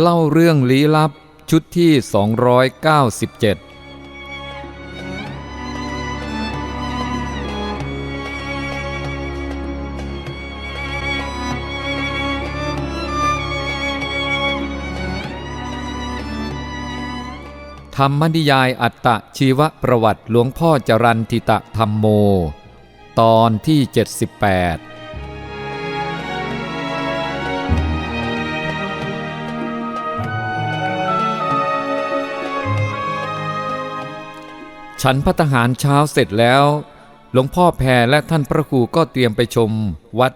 เล่าเรื่องลี้ลับชุดที่ 297 ธรรมนิยายอัตตชีวประวัติหลวงพ่อจรันทิตะธรรมโม ตอนที่ 78 ฉันพัตหารเช้าเสร็จแล้ว หลวงพ่อแพรและท่านพระครูก็เตรียมไปชม วัด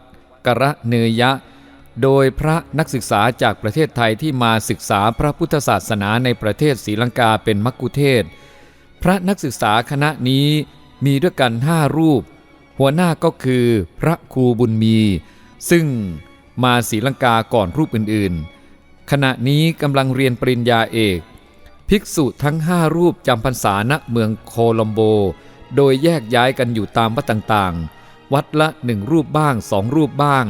กระเนยะ โดยพระนักศึกษาจากประเทศไทยที่มาศึกษาพระพุทธศาสนาในประเทศศรีลังกาเป็นมักคุเทศ พระนักศึกษาคณะนี้มีด้วยกันห้ารูป หัวหน้าก็คือพระครูบุญมี ซึ่งมาศรีลังกาก่อนรูปอื่นๆ ขณะนี้กำลังเรียนปริญญาเอก ภิกษุทั้งห้ารูปจำพรรษาณเมืองโคลัมโบ โดยแยกย้ายกันอยู่ตามวัดต่างๆ วัดละหนึ่งรูปบ้างสองรูปบ้าง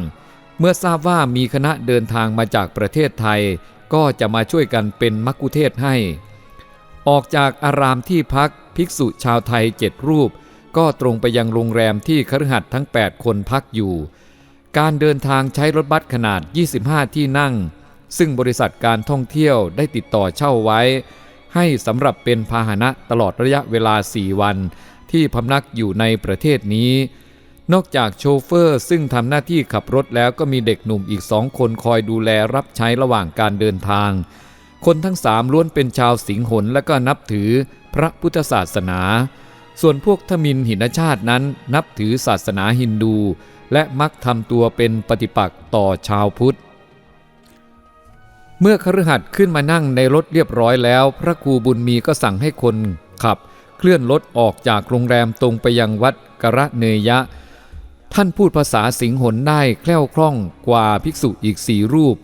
เมื่อทราบว่ามีคณะเดินทางมาจากประเทศไทย ก็จะมาช่วยกันเป็นมักคุเทศให้ ออกจากอารามที่พักภิกษุชาวไทยเจ็ดรูป ก็ตรงไปยังโรงแรมที่คฤหัสถ์ทั้ง 8 คนพักอยู่ การเดินทางใช้รถบัสขนาด 25 ที่นั่ง ซึ่งบริษัทการท่องเที่ยวได้ติดต่อเช่าไว้ ให้สำหรับเป็นพาหนะตลอดระยะเวลา 4 วัน ที่พำนักอยู่ในประเทศนี้ นอกจากโชเฟอร์ซึ่งทำหน้าที่ขับรถแล้วก็มีเด็กหนุ่มอีกสองคนคอยดูแลรับใช้ระหว่างการเดินทาง คนทั้งสามล้วนเป็นชาวสิงหนและก็นับถือพระพุทธศาสนา ส่วนพวกทมินหินชาตินั้นนับถือศาสนาฮินดู และมักทำตัวเป็นปฏิปักษ์ต่อชาวพุทธ เมื่อคฤหัสถ์ขึ้นมานั่งในรถเรียบร้อยแล้ว พระครูบุญมีก็สั่งให้คนขับ เคลื่อนรถออกจากโรงแรมตรงไปยังวัดกระเนยะ ท่านพูดภาษาสิงหนได้แคล่วคล่องกว่าภิกษุอีกสี่รูป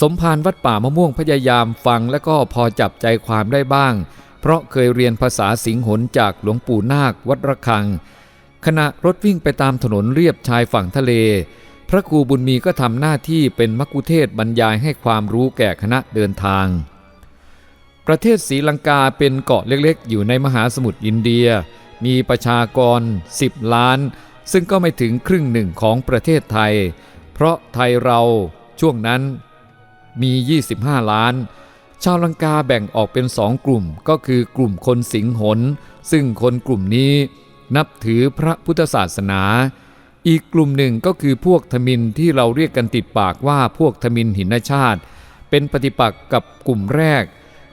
สมภารวัดป่ามะม่วงพยายามฟังและก็พอจับใจความได้บ้าง เพราะเคยเรียนภาษาสิงหนจากหลวงปู่นาควัดระฆัง ขณะรถวิ่งไปตามถนนเรียบชายฝั่งทะเล พระครูบุญมีก็ทำหน้าที่เป็นมักคุเทศบรรยายให้ความรู้แก่คณะเดินทาง ประเทศศรีลังกาเป็นเกาะเล็กๆ อยู่ในมหาสมุทรอินเดีย มีประชากร 10 ล้าน ซึ่งก็ไม่ถึงครึ่งหนึ่งของประเทศไทย เพราะไทยเราช่วงนั้นมี 25 ล้าน ชาวลังกาแบ่งออกเป็นสองกลุ่มก็คือกลุ่มคนสิงหน ซึ่งคนกลุ่มนี้นับถือพระพุทธศาสนา อีกกลุ่มหนึ่งก็คือพวกทมินที่เราเรียกกันติดปากว่าพวกทมินหินชาติ เป็นปฏิปักษ์กับกลุ่มแรก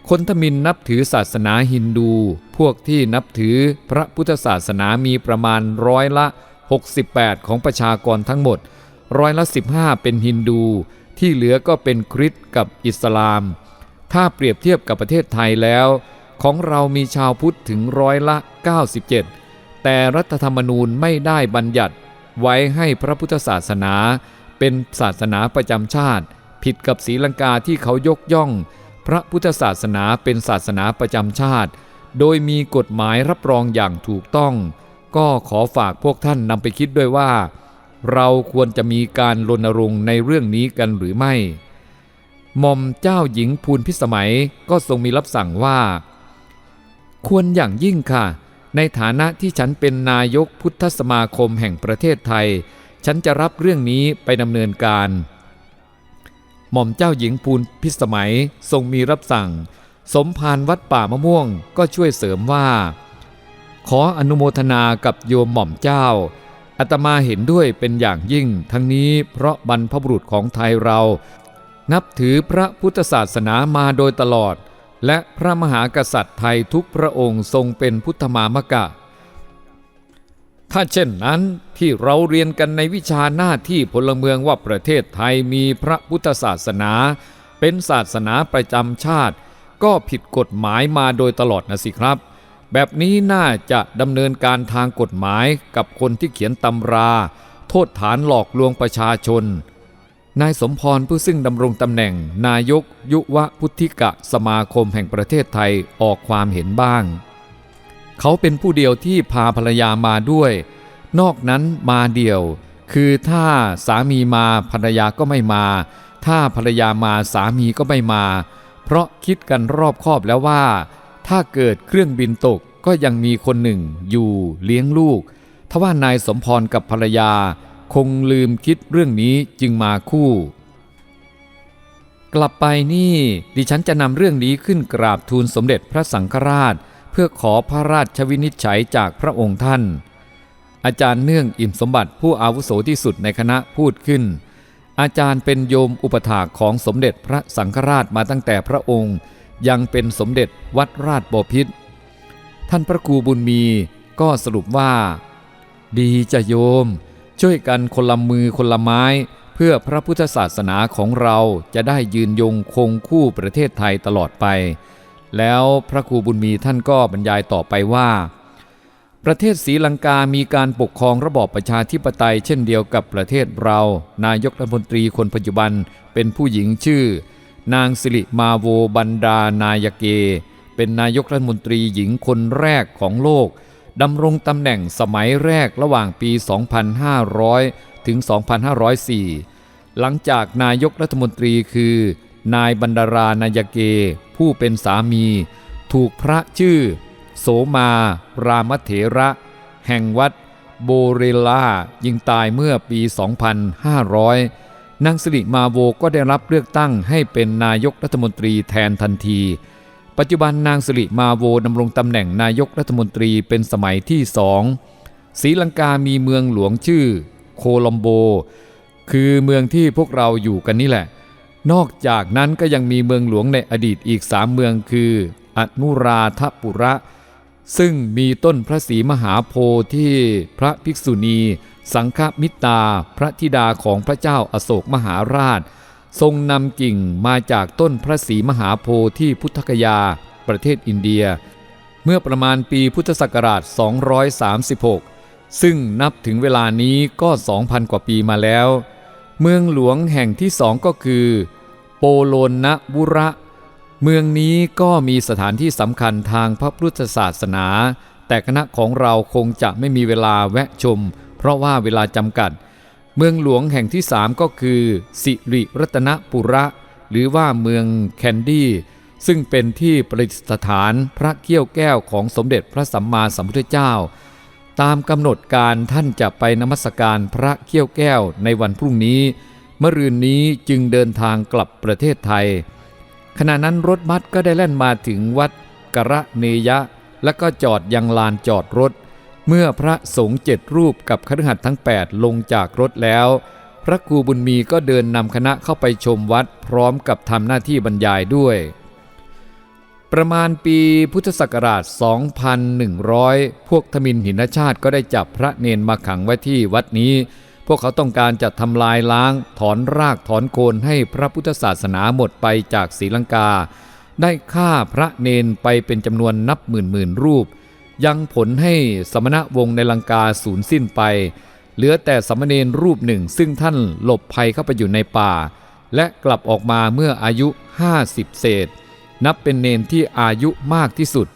คนทมินนับถือศาสนาฮินดู พวกที่นับถือพระพุทธศาสนามีประมาณร้อยละ 68 ของประชากรทั้งหมด ร้อยละ 15 เป็นฮินดู ที่เหลือก็เป็นคริสต์กับอิสลาม ถ้าเปรียบเทียบกับประเทศไทยแล้ว ของเรามีชาวพุทธถึงร้อยละ 97 แต่รัฐธรรมนูญไม่ได้บัญญัติ ไว้ให้พระพุทธศาสนา เป็นศาสนาประจำชาติ ผิดกับศรีลังกาที่เขายกย่อง พระพุทธศาสนาเป็นศาสนาประจำชาติ โดยมีกฎหมายรับรองอย่างถูกต้อง ก็ขอฝากพวกท่านนำไปคิดด้วยว่า เราควรจะมีการรณรงค์ในเรื่องนี้กันหรือไม่หม่อมเจ้าหญิงภูลพิสมัยก็ทรงมีรับสั่งว่า ควรอย่างยิ่งค่ะ ในฐานะที่ฉันเป็นนายกพุทธสมาคมแห่งประเทศไทย ฉันจะรับเรื่องนี้ไปดำเนินการ หม่อมเจ้าหญิงภูลพิสมัยทรงมีรับสั่ง สมภารวัดป่ามะม่วงก็ช่วยเสริมว่า ขออนุโมทนากับโยมหม่อมเจ้าอาตมาเห็นด้วยเป็นอย่างยิ่ง ทั้งนี้เพราะบรรพบุรุษของไทยเรา นับถือพระพุทธศาสนามาโดยตลอด และพระมหากษัตริย์ไทยทุกพระองค์ทรงเป็นพุทธมามกะ ถ้าเช่นนั้นที่เราเรียนกันในวิชาหน้าที่พลเมืองว่าประเทศไทยมีพระพุทธศาสนา เป็นศาสนาประจำชาติ ก็ผิดกฎหมายมาโดยตลอดนะสิครับ แบบนี้น่าจะดำเนินการทางกฎหมายกับคนที่เขียนตำรา โทษฐานหลอกลวงประชาชน นายสมพรผู้ซึ่งดำรงตำแหน่ง นายก ยุวพุทธิกะสมาคมแห่งประเทศไทยออกความเห็นบ้าง เขาเป็นผู้เดียวที่พาภรรยามาด้วย นอกนั้นมาเดียว คือถ้าสามีมาภรรยาก็ไม่มา ถ้าภรรยามาสามีก็ไม่มา เพราะคิดกันรอบคอบแล้วว่า ถ้าเกิดเครื่องบินตกก็ยังมีคนหนึ่งอยู่เลี้ยงลูกทว่านายสมพรกับภรรยา คงลืมคิดเรื่องนี้จึงมาคู่ กลับไปนี่ดิฉันจะนำเรื่องนี้ขึ้นกราบทูลสมเด็จพระสังฆราช เพื่อขอพระราชวินิจฉัยจากพระองค์ท่าน อาจารย์เนื่องอิ่มสมบัติผู้อาวุโสที่สุดในคณะพูดขึ้น อาจารย์เป็นโยมอุปถากของสมเด็จพระสังฆราชมาตั้งแต่พระองค์ ยังเป็นสมเด็จวัดราชบพิตรท่านพระครูบุญมีก็สรุปว่า ดีจะโยม ช่วยกันคนละมือคนละไม้ เพื่อพระพุทธศาสนาของเราจะได้ยืนยงคงคู่ประเทศไทยตลอดไป แล้วพระครูบุญมีท่านก็บรรยายต่อไปว่า ประเทศศรีลังกามีการปกครองระบอบประชาธิปไตยเช่นเดียวกับประเทศเรา นายกรัฐมนตรีคนปัจจุบันเป็นผู้หญิงชื่อ นางสิริมาโวบันดานายเก เป็นนายกรัฐมนตรีหญิงคนแรกของโลก ดำรงตำแหน่งสมัยแรกระหว่างปี 2500 ถึง 2504 หลังจากนายกรัฐมนตรีคือ นายบรรดารานายเก ผู้เป็นสามี ถูกพระชื่อ โสมา รามเถระ แห่งวัดโบเรลายิงตายเมื่อปี 2500 นางสิริมาโวก็ได้รับเลือกตั้งให้เป็นนายกรัฐมนตรีแทนทันที ปัจจุบันนางสิริมาโวดำรงตำแหน่งนายกรัฐมนตรีเป็นสมัยที่สองศรีลังกามีเมืองหลวงชื่อโคลัมโบ คือเมืองที่พวกเราอยู่กันนี่แหละ นอกจากนั้นก็ยังมีเมืองหลวงในอดีตอีกสามเมืองคือ อนุราธปุระ ซึ่งมีต้นพระศรีมหาโพธิ์ที่พระภิกษุณี สังฆมิตาพระธิดาของพระเจ้าอโศกมหาราช ทรงนำกิ่งมาจากต้นพระศรีมหาโพธิ์ที่พุทธคยา ประเทศอินเดีย เมื่อประมาณปีพุทธศักราช 236 ซึ่งนับถึงเวลานี้ก็ 2,000 กว่าปีมาแล้ว เมืองหลวงแห่งที่สองก็คือ โปโลนนบุระ เมืองนี้ก็มีสถานที่สำคัญทางพระพุทธศาสนา แต่คณะของเราคงจะไม่มีเวลาแวะชม เพราะว่าเวลาจำกัด เมืองหลวงแห่งที่สามก็คือ สิริรัตนปุระ หรือว่าเมืองแคนดี้ซึ่งเป็นที่ประดิษฐานพระเกี้ยวแก้วของสมเด็จพระสัมมาสัมพุทธเจ้า ตามกำหนดการท่านจะไปนมัสการพระเขี้ยวแก้วในวันพรุ่งนี้ เมื่อรืนนี้จึงเดินทางกลับประเทศไทย ขณะนั้นรถบัสก็ได้แล่นมาถึงวัดกระเนยะ และก็จอดยังลานจอดรถ เมื่อพระสงฆ์เจ็ดรูปกับคฤหัสถ์ทั้ง 8 ลงจากรถแล้ว พระครูบุญมีก็เดินนำคณะเข้าไปชมวัดพร้อมกับทำหน้าที่บรรยายด้วย ประมาณปีพุทธศักราช 2100 พวกทมินหินชาติก็ได้จับพระเนนมาขังไว้ที่วัดนี้ พวกเขาต้องการจะทำลายล้าง ถอนรากถอนโคนให้พระพุทธศาสนาหมดไปจากศรีลังกา ได้ฆ่าพระเนนไปเป็นจำนวนนับหมื่นหมื่นรูป ยังผลให้สมณะวงศ์ในลังกาสูญสิ้นไป เหลือแต่สมณเณรรูปหนึ่งซึ่งท่านหลบภัยเข้าไปอยู่ในป่า และกลับออกมาเมื่ออายุ 50 เศษ นับเป็นเนนที่อายุมากที่สุด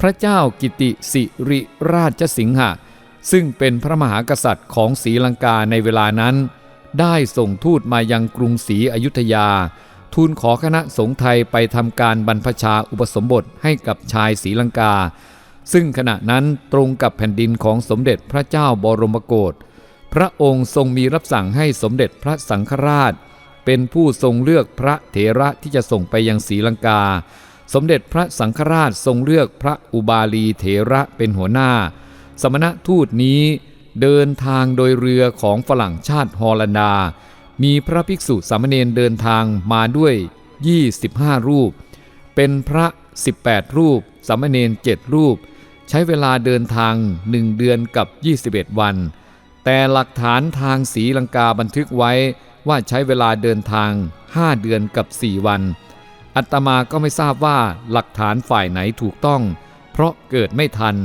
พระเจ้ากิติสิริราชสิงหะ ซึ่งเป็นพระมหากษัตริย์ของศรีลังกาในเวลานั้น ได้ส่งทูตมายังกรุงศรีอยุธยาทูลขอคณะสงฆ์ไทยไปทำการบรรพชาอุปสมบทให้กับชายศรีลังกา ซึ่งขณะนั้นตรงกับแผ่นดินของสมเด็จพระเจ้าบรมโกศพระองค์ทรงมีรับสั่งให้สมเด็จพระสังฆราช เป็นผู้ทรงเลือกพระเถระที่จะส่งไปยังศรีลังกา สมเด็จพระสังฆราชทรงเลือกพระอุบาลีเถระเป็นหัวหน้า สมณทูตนี้เดินทางโดยเรือของฝรั่งชาติฮอลันดา มีพระภิกษุสามเณรเดินทางมาด้วย 25 รูป เป็นพระ 18 รูป สามเณร7รูป ช้เวลาเดินทางหนึ่งเดือนกับ 21 วัน แต่หลักฐานทางศรีลังกาบันทึกไว้ว่าใช้เวลาเดินทาง 5 เดือนกับ 4 วัน อัตมาก็ไม่ทราบว่าหลักฐานฝ่ายไหนถูกต้อง เพราะเกิดไม่ทัน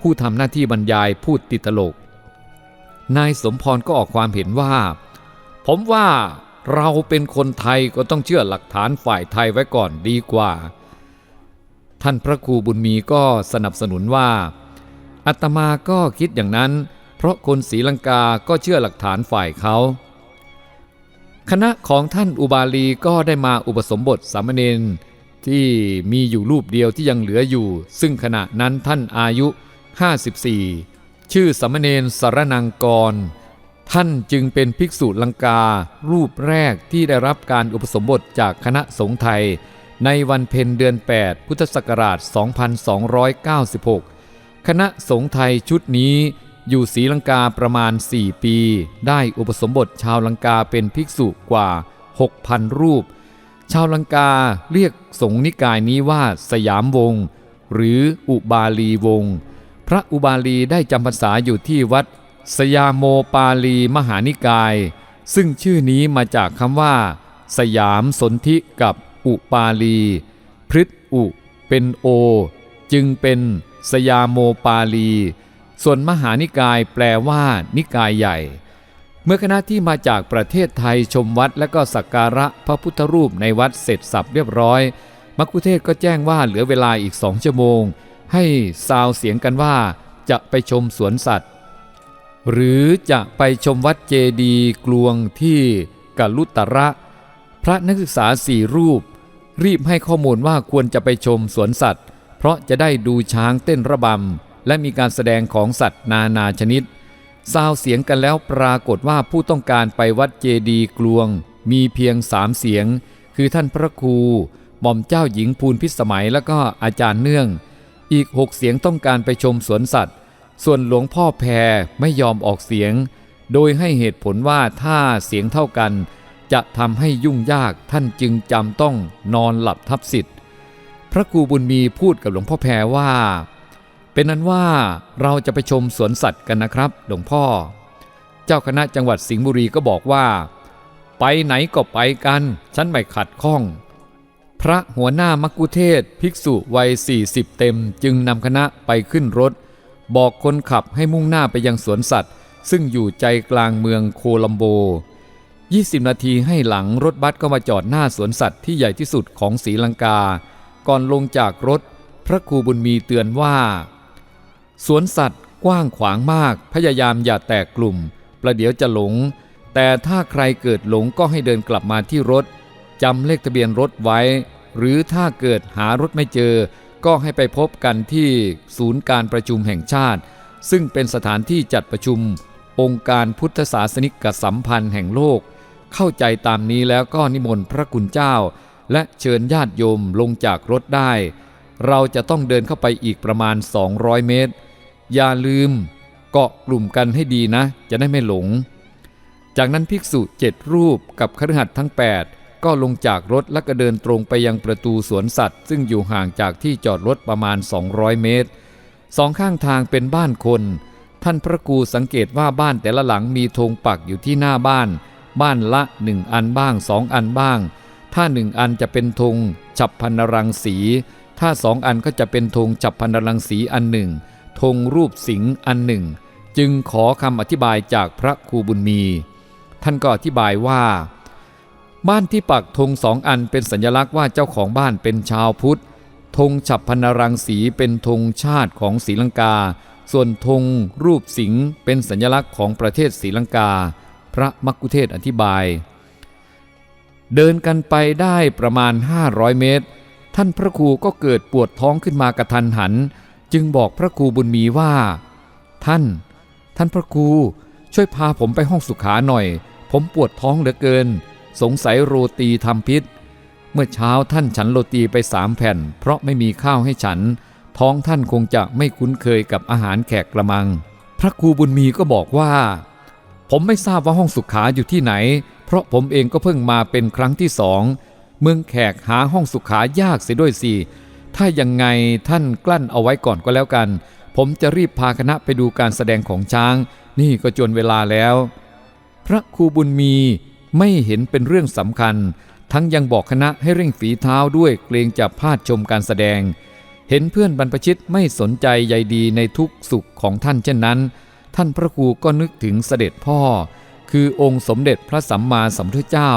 ผู้ทำหน้าที่บรรยายพูดติดตลก นายสมพรก็ออกความเห็นว่า ผมว่าเราเป็นคนไทยก็ต้องเชื่อหลักฐานฝ่ายไทยไว้ก่อนดีกว่า ท่านพระครูบุญมีก็สนับสนุนว่า อัตมาก็คิดอย่างนั้น เพราะคนศรีลังกาก็เชื่อหลักฐานฝ่ายเขา คณะของท่านอุบาลีก็ได้มาอุปสมบทสามเณรที่มีอยู่รูปเดียวที่ยังเหลืออยู่ ซึ่งขณะนั้นท่านอายุ 54 ชื่อสามเณรสารนังกร ท่านจึงเป็นภิกษุลังกา รูปแรกที่ได้รับการอุปสมบทจากคณะสงฆ์ไทย ในวันเพ็ญเดือน 8 พุทธศักราช 2296 คณะสงฆ์ไทยชุดนี้อยู่ศรีลังกาประมาณ 4 ปี ได้อุปสมบทชาวลังกาเป็นภิกษุกว่า 6,000 รูป ชาวลังกาเรียกสงฆ์นิกายนี้ว่าสยามวงศ์หรืออุบาลีวงศ์พระอุบาลีได้จำพรรษาอยู่ที่วัด สยามโมปาลีมหานิกาย ซึ่งชื่อนี้มาจากคำว่า สยามสนธิกับ อุปาลี พฤษอุ เป็นโอ จึงเป็นสยามโมปาลี ส่วนมหานิกายแปลว่า นิกายใหญ่ เมื่อคณะที่มาจากประเทศไทยชมวัดและก็สักการะพระพุทธรูปในวัดเสร็จสับเรียบร้อย มักคุเทศก็แจ้งว่าเหลือเวลาอีกสองชั่วโมง ให้ซาวเสียงกันว่าจะไปชมสวนสัตว์ หรือจะไปชมวัดเจดีกลวงที่กัลลุตระ ระนักศึกษาสี่รูป รีบให้ข้อมูลว่าควรจะไปชมสวนสัตว์ เพราะจะได้ดูช้างเต้นระบำ และมีการแสดงของสัตว์นานาชนิดซาวเสียงกันแล้วปรากฏว่าผู้ต้องการไปวัดเจดีกลวง มีเพียงสามเสียง คือท่านพระครู หม่อมเจ้าหญิงภูลพิสมัยแล้วก็อาจารย์เนื่อง อีกหกเสียงต้องการไปชมสวนสัตว์ ส่วนหลวงพ่อแพรไม่ยอมออกเสียง โดยให้เหตุผลว่าถ้าเสียงเท่ากัน จะทำให้ยุ่งยากท่านจึงจำต้องนอนหลับทับสิทธิ์ พระครูบุญมีพูดกับหลวงพ่อแพรว่า เป็นนั้นว่าเราจะไปชมสวนสัตว์กันนะครับ หลวงพ่อ เจ้าคณะจังหวัดสิงห์บุรีก็บอกว่า ไปไหนก็ไปกัน ฉันไม่ขัดข้อง พระหัวหน้ามักคุเทศภิกษุวัย 40 เต็มจึงนำคณะไปขึ้นรถ บอกคนขับให้มุ่งหน้าไปยังสวนสัตว์ ซึ่งอยู่ใจกลางเมืองโคลัมโบ 20 นาทีให้หลังรถบัสก็มาจอดหน้าสวนสัตว์ที่ใหญ่ที่สุดของศรีลังกา ก่อนลงจากรถ พระครูบุญมีเตือนว่า สวนสัตว์กว้างขวางมาก พยายามอย่าแตกกลุ่ม ประเดี๋ยวจะหลง แต่ถ้าใครเกิดหลงก็ให้เดินกลับมาที่รถจำเลขทะเบียนรถไว้ หรือถ้าเกิดหารถไม่เจอ ก็ให้ไปพบกันที่ศูนย์การประชุมแห่งชาติ ซึ่งเป็นสถานที่จัดประชุม องค์การพุทธศาสนิกสัมพันธ์แห่งโลก เข้าใจตามนี้แล้วก็นิมนต์พระคุณเจ้า และเชิญญาติโยมลงจากรถได้ เราจะต้องเดินเข้าไปอีกประมาณ 200 เมตร อย่าลืมเกาะกลุ่มกันให้ดีนะ จะได้ไม่หลง จากนั้นภิกษุเจ็ดรูปกับคฤหัสถ์ทั้ง 8 ก็ลงจากรถและก็เดินตรงไปยังประตูสวนสัตว์ ซึ่งอยู่ห่างจากที่จอดรถประมาณ 200 เมตรสองข้างทางเป็นบ้านคน ท่านพระครูสังเกตว่าบ้านแต่ละหลังมีธงปักอยู่ที่หน้าบ้าน บ้านละหนึ่งอันบ้างสองอันบ้าง ถ้าหนึ่งอันจะเป็นธงฉับพันรังสี ถ้าสองอันก็จะเป็นธงฉับพันรังสีอันหนึ่งธงรูปสิงห์อันหนึ่ง จึงขอคำอธิบายจากพระครูบุญมี ท่านก็อธิบายว่า บ้านที่ปักธงสองอันเป็นสัญลักษณ์ว่าเจ้าของบ้านเป็นชาวพุทธธงฉับพันรังสีเป็นธงชาติของศรีลังกา ส่วนธงรูปสิงห์เป็นสัญลักษณ์ของประเทศศรีลังกา พระมักคุเทศอธิบาย เดินกันไปได้ประมาณ 500 เมตร ท่านพระครูก็เกิดปวดท้องขึ้นมากระทันหัน จึงบอกพระครูบุญมีว่า ท่าน ท่านพระครูช่วยพาผมไปห้องสุขาหน่อย ผมปวดท้องเหลือเกิน สงสัยโรตีทำพิษ เมื่อเช้าท่านฉันโรตีไปสามแผ่น เพราะไม่มีข้าวให้ฉัน ท้องท่านคงจะไม่คุ้นเคยกับอาหารแขกกระมัง พระครูบุญมีก็บอกว่า ผมไม่ทราบว่าห้องสุขาอยู่ที่ไหน เพราะผมเองก็เพิ่งมาเป็นครั้งที่สอง เมืองแขกหาห้องสุขายากเสียด้วยสิ ถ้ายังไงท่านกลั้นเอาไว้ก่อนก็แล้วกัน ผมจะรีบพาคณะไปดูการแสดงของช้าง นี่ก็จนเวลาแล้ว พระครูบุญมีไม่เห็นเป็นเรื่องสำคัญ ทั้งยังบอกคณะให้เร่งฝีเท้าด้วยเกรงจะพลาดชมการแสดง เห็นเพื่อนบรรพชิตไม่สนใจใยดีในทุกสุขของท่านเช่นนั้น ท่านพระครูก็นึกถึงเสด็จพ่อ คือองค์สมเด็จพระสัมมาสัมพุทธเจ้า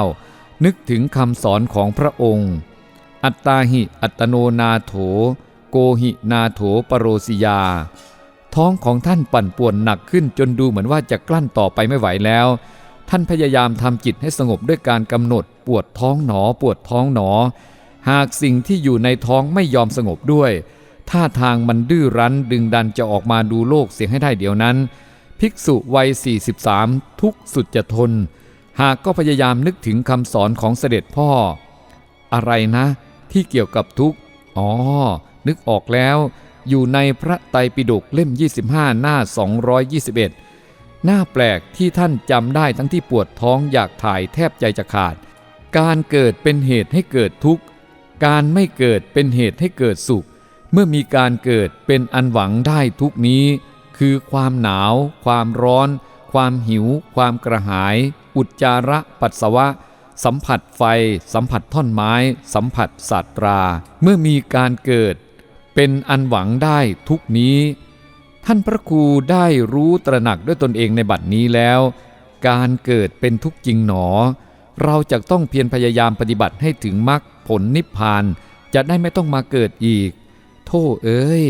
นึกถึงคำสอนของพระองค์ อัตตาหิอัตโนนาโถ โกหินาโถปโรสิยา ท้องของท่านปั่นป่วนหนักขึ้นจนดูเหมือนว่าจะกลั้นต่อไปไม่ไหวแล้ว ท่านพยายามทำจิตให้สงบด้วยการกำหนดปวดท้องหนอปวดท้องหนอ หากสิ่งที่อยู่ในท้องไม่ยอมสงบด้วยท่าทางมันดื้อรั้นดึงดันจะออกมาดูโลกเสียให้ได้เดี๋ยวนั้น ภิกษุวัย 43 ทุกสุดจะทน หากก็พยายามนึกถึงคำสอนของเสด็จพ่อ อะไรนะ ที่เกี่ยวกับทุกอ๋อ นึกออกแล้ว อยู่ในพระไตรปิฎกเล่ม 25 หน้า 221 หน้าแปลกที่ท่านจำได้ทั้งที่ปวดท้องอยากถ่ายแทบใจจะขาด การเกิดเป็นเหตุให้เกิดทุกข์ การไม่เกิดเป็นเหตุให้เกิดสุข เมื่อมีการเกิดเป็นอันหวังได้ทุกนี้ คือความหนาว ความร้อน ความหิว ความกระหาย อุจจาระปัสสาวะ สัมผัสไฟ สัมผัสท่อนไม้ สัมผัสสัตรา เมื่อมีการเกิด เป็นอันหวังได้ทุกนี้ ท่านพระครูได้รู้ตระหนักด้วยตนเองในบัดนี้แล้ว การเกิดเป็นทุกจริงหนอ เราจะต้องเพียรพยายามปฏิบัติให้ถึงมรรคผลนิพพานจะได้ไม่ต้องมาเกิดอีกโธ่เอ้ย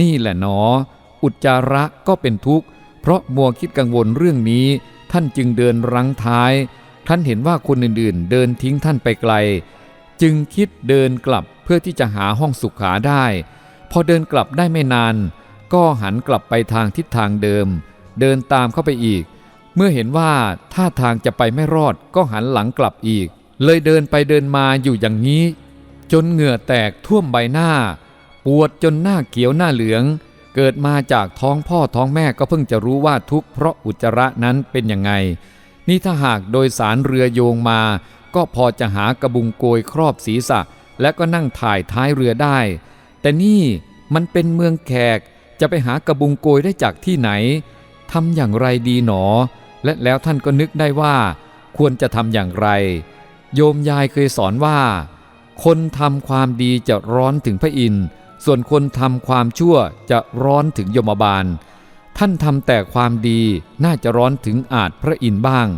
นี่แหละหนอ อุจจาระก็เป็นทุกข์ เพราะมัวคิดกังวลเรื่องนี้ ท่านจึงเดินรังท้าย ท่านเห็นว่าคนอื่นๆ เดินทิ้งท่านไปไกล จึงคิดเดินกลับเพื่อที่จะหาห้องสุขาได้ พอเดินกลับได้ไม่นาน ก็หันกลับไปทางทิศทางเดิม เดินตามเข้าไปอีก เมื่อเห็นว่าท่าทางจะไปไม่รอดก็หันหลังกลับอีก เลยเดินไปเดินมาอยู่อย่างนี้ จนเหงื่อแตกท่วมใบหน้า ปวดจนหน้าเขียวหน้าเหลือง เกิดมาจากท้องพ่อท้องแม่ก็เพิ่งจะรู้ว่าทุกข์เพราะอุจจาระนั้นเป็นยังไง นี่ถ้าหากโดยสารเรือโยงมา ก็พอจะหากระบุงโกยครอบศีรษะ และก็นั่งถ่ายท้ายเรือได้ แต่นี่มันเป็นเมืองแขกจะไปหากระบุงโกยได้จากที่ไหนทำอย่างไรดีหนอ และแล้วท่านก็นึกได้ว่า ควรจะทำอย่างไร โยมยายเคยสอนว่า คนทำความดีจะร้อนถึงพระอินทร์ ส่วนคนทำความชั่วจะร้อนถึงยมบาล ท่านทำแต่ความดีน่าจะร้อนถึงอาจพระอินทร์บ้าง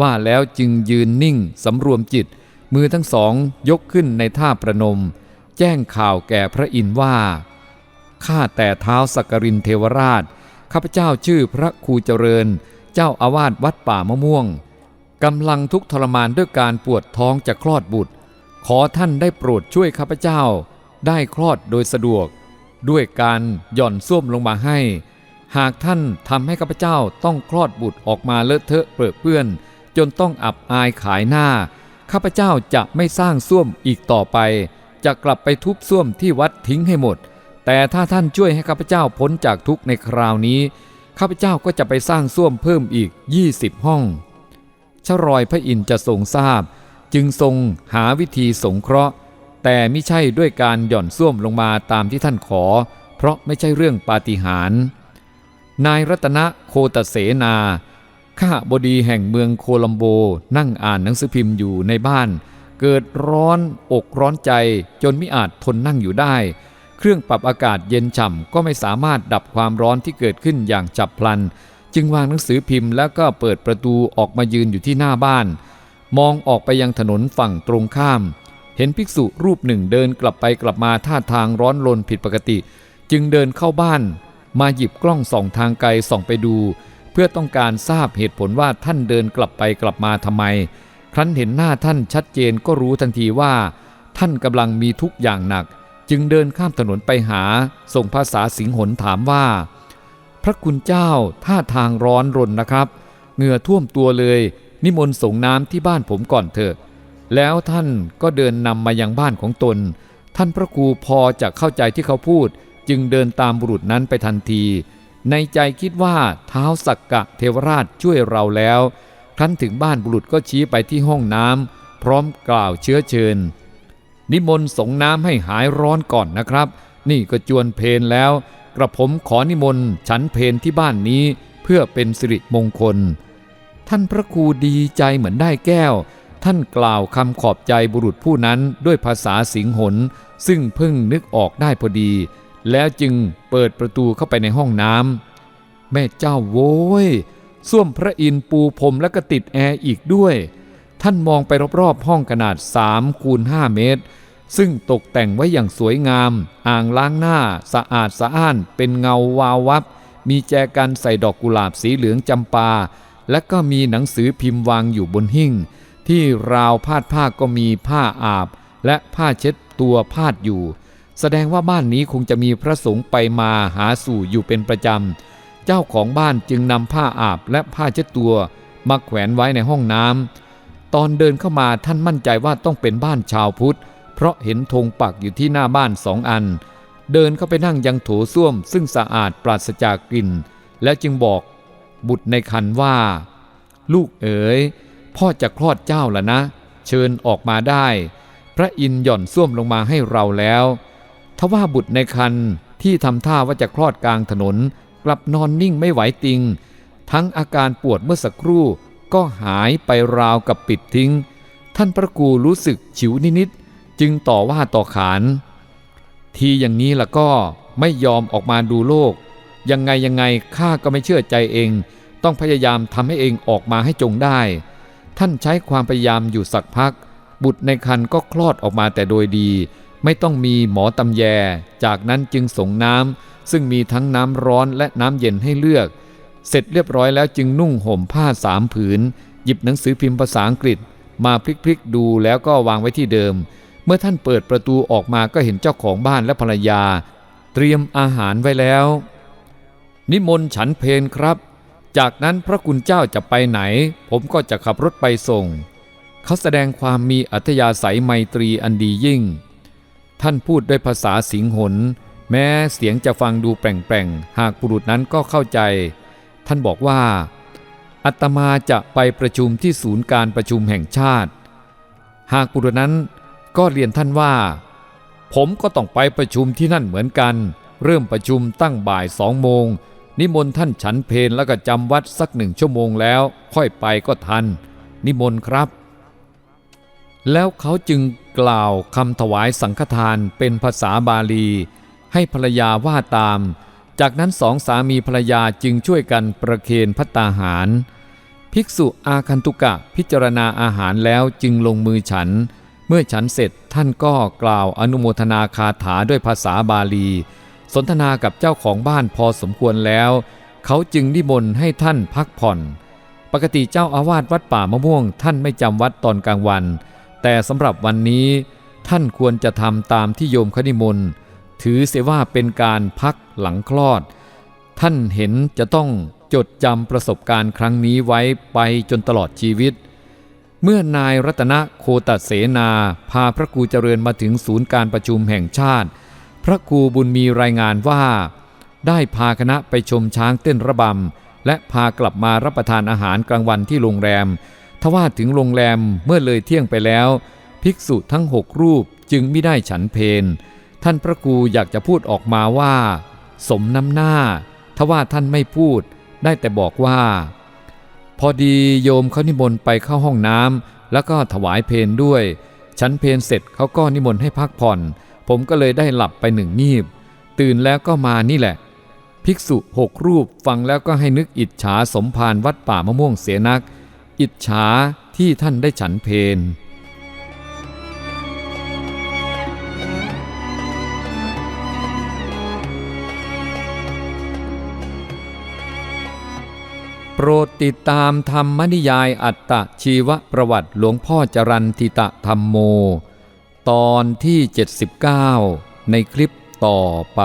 ว่าแล้วจึงยืนนิ่งสำรวมจิต มือทั้งสองยกขึ้นในท่าประนม แจ้งข่าวแก่พระอินทร์ว่าข้าแต่เท้าสักกรินเทวราช ข้าพเจ้าชื่อพระครูเจริญ เจ้าอาวาสวัดป่ามะม่วงกำลังทุกทรมานด้วยการปวดท้องจะคลอดบุตร ขอท่านได้โปรดช่วยข้าพเจ้า ได้คลอดโดยสะดวก ด้วยการหย่อนส้วมลงมาให้ หากท่านทำให้ข้าพเจ้าต้องคลอดบุตรออกมาเลอะเทอะเปื้อเปื้อน จนต้องอับอายขายหน้า ข้าพเจ้าจะไม่สร้างส้วมอีกต่อไป จะกลับไปทุบส้วมที่วัดทิ้งให้หมด แต่ถ้าท่านช่วยให้ข้าพเจ้าพ้นจากทุกข์ในคราวนี้ข้าพเจ้าก็จะไปสร้างส้วมเพิ่มอีก 20 ห้องชรอยพระอินทร์จะทรงทราบ จึงทรงหาวิธีสงเคราะห์ แต่ไม่ใช่ด้วยการหย่อนส้วมลงมาตามที่ท่านขอ เพราะไม่ใช่เรื่องปาฏิหาริย์นายรัตนโคตเสนาข้าบดีแห่งเมืองโคลัมโบนั่งอ่านหนังสือพิมพ์อยู่ในบ้าน เกิดร้อนอกร้อนใจจนไม่อาจทนนั่งอยู่ได้ เครื่องปรับอากาศเย็นฉ่ำก็ไม่สามารถดับความร้อนที่เกิดขึ้นอย่างฉับพลัน จึงวางหนังสือพิมพ์แล้วก็เปิดประตูออกมายืนอยู่ที่หน้าบ้าน มองออกไปยังถนนฝั่งตรงข้าม เห็นภิกษุรูปหนึ่งเดินกลับไปกลับมาท่าทางร้อนรนผิดปกติ จึงเดินเข้าบ้าน มาหยิบกล้องส่องทางไกลส่องไปดู เพื่อต้องการทราบเหตุผลว่าท่านเดินกลับไปกลับมาทำไม ครั้นเห็นหน้าท่านชัดเจนก็รู้ทันทีว่า ท่านกำลังมีทุกข์อย่างหนัก จึงเดินข้ามถนนไปหา ส่งภาษาสิงหนถามว่า พระคุณเจ้าท่าทางร้อนรนนะครับ เหงื่อท่วมตัวเลย นิมนต์ส่งน้ำที่บ้านผมก่อนเถอะ แล้วท่านก็เดินนำมายังบ้านของตน ท่านพระครูพอจะเข้าใจที่เขาพูด จึงเดินตามบุรุษนั้นไปทันที ในใจคิดว่าเท้าสักกะเทวราชช่วยเราแล้วครั้นถึงบ้านบุรุษก็ชี้ไปที่ห้องน้ำพร้อมกล่าวเชื้อเชิญ นิมนต์สงน้ำให้หายร้อนก่อนนะครับ นี่ก็จวนเพนแล้ว กระผมขอนิมนต์ฉันเพนที่บ้านนี้เพื่อเป็นสิริมงคล ท่านพระครูดีใจเหมือนได้แก้ว ท่านกล่าวคำขอบใจบุรุษผู้นั้นด้วยภาษาสิงหนซึ่งเพิ่งนึกออกได้พอดี แล้วจึงเปิดประตูเข้าไปในห้องน้ำแม่เจ้าโว้ยส้วมพระอินปูพรมและก็ติดแอร์อีกด้วย ท่านมองไปรอบๆห้องขนาด3คูณ5เมตร ซึ่งตกแต่งไว้อย่างสวยงาม อ่างล้างหน้า สะอาดสะอ้าน เป็นเงาวาววับ มีแจกันใส่ดอกกุหลาบสีเหลืองจำปา และก็มีหนังสือพิมพ์วางอยู่บนหิ้ง ที่ราวพาดผ้าก็มีผ้าอาบ และผ้าเช็ดตัวพาดอยู่ แสดงว่าบ้านนี้คงจะมีพระสงฆ์ไปมาหาสู่อยู่เป็นประจำ เจ้าของบ้านจึงนำผ้าอาบและผ้าเช็ดตัวมาแขวนไว้ในห้องน้ำตอนเดินเข้ามาท่านมั่นใจว่าต้องเป็นบ้านชาวพุทธ เพราะเห็นธงปักอยู่ที่หน้าบ้านสองอัน เดินเข้าไปนั่งยังโถส้วม ซึ่งสะอาดปราศจากกลิ่น แล้วจึงบอกบุตรในคันว่า ลูกเอ๋ย พ่อจะคลอดเจ้าแล้วนะ เชิญออกมาได้ พระอินหย่อนส้วมลงมาให้เราแล้วทว่าบุตรในคันที่ทำท่าว่าจะคลอดกลางถนน กลับนอนนิ่งไม่ไหวติง ทั้งอาการปวดเมื่อสักครู่ก็หายไปราวกับปิดทิ้ง ท่านพระครูรู้สึกฉิวนิดๆจึงต่อว่าต่อขาน ทีอย่างนี้ละก็ไม่ยอมออกมาดูโลก ยังไงยังไงข้าก็ไม่เชื่อใจเอง ต้องพยายามทำให้เองออกมาให้จงได้ ท่านใช้ความพยายามอยู่สักพัก บุตรในคันก็คลอดออกมาแต่โดยดี ไม่ต้องมีหมอตำแย จากนั้นจึงส่งน้ำซึ่งมีทั้งน้ำร้อนและน้ำเย็นให้เลือก เสร็จเรียบร้อยแล้วจึงนุ่งห่มผ้าสามผืน หยิบหนังสือพิมพ์ภาษาอังกฤษ มาพลิกๆดูแล้วก็วางไว้ที่เดิม เมื่อท่านเปิดประตูออกมาก็เห็นเจ้าของบ้านและภรรยา เตรียมอาหารไว้แล้ว นิมนต์ฉันเพนครับ จากนั้นพระคุณเจ้าจะไปไหน ผมก็จะขับรถไปส่ง เขาแสดงความมีอัธยาศัยไมตรีอันดียิ่ง ท่านพูดด้วยภาษาสิงหน แม้เสียงจะฟังดูแปลงๆ หากบุรุษนั้นก็เข้าใจ ท่านบอกว่า อัตมาจะไปประชุมที่ศูนย์การประชุมแห่งชาติ หากบุรุษนั้นก็เรียนท่านว่า ผมก็ต้องไปประชุมที่นั่นเหมือนกัน เริ่มประชุมตั้งบ่ายสองโมง นิมนต์ท่านฉันเพลแล้วก็จำวัดสักหนึ่งชั่วโมงแล้ว ค่อยไปก็ทัน นิมนต์ครับ แล้วเขาจึงกล่าวคำถวายสังฆทานเป็นภาษาบาลี ให้ภรรยาว่าตาม จากนั้นสองสามีภรรยาจึงช่วยกันประเคนพัตตาหาร ภิกษุอาคันตุกะพิจารณาอาหารแล้วจึงลงมือฉัน เมื่อฉันเสร็จท่านก็กล่าวอนุโมทนาคาถาด้วยภาษาบาลี สนทนากับเจ้าของบ้านพอสมควรแล้ว เขาจึงนิมนต์ให้ท่านพักผ่อน ปกติเจ้าอาวาสวัดป่ามะม่วง ท่านไม่จำวัดตอนกลางวัน แต่สำหรับวันนี้ท่านควรจะทำตามที่โยมคนิมนต์ถือเสียว่าเป็นการพักหลังคลอด ท่านเห็นจะต้องจดจำประสบการณ์ครั้งนี้ไว้ไปจนตลอดชีวิต เมื่อนายรัตนโคตเสนา พาพระครูเจริญมาถึงศูนย์การประชุมแห่งชาติ พระครูบุญมีรายงานว่า ได้พาคณะไปชมช้างเต้นระบำ และพากลับมารับประทานอาหารกลางวันที่โรงแรม ทว่าถึงโรงแรมเมื่อเลยเที่ยงไปแล้ว ภิกษุทั้งหกรูปจึงไม่ได้ฉันเพนท่านพระครูอยากจะพูดออกมาว่า สมน้ำหน้า ทว่าท่านไม่พูด ได้แต่บอกว่า พอดีโยมเขานิมนต์ไปเข้าห้องน้ำแล้วก็ถวายเพนด้วย ฉันเพนเสร็จเขาก็นิมนต์ให้พักผ่อน ผมก็เลยได้หลับไปหนึ่งงีบ ตื่นแล้วก็มานี่แหละ ภิกษุหกรูปฟังแล้วก็ให้นึกอิจฉาสมภารวัดป่ามะม่วงเสียนัก อิจฉาที่ท่านได้ฉันเพนโปรดติดตามธรรมนิยายอัตตชีวประวัติหลวงพ่อจรันติตะธรรมโม ตอนที่ 79 ในคลิปต่อไป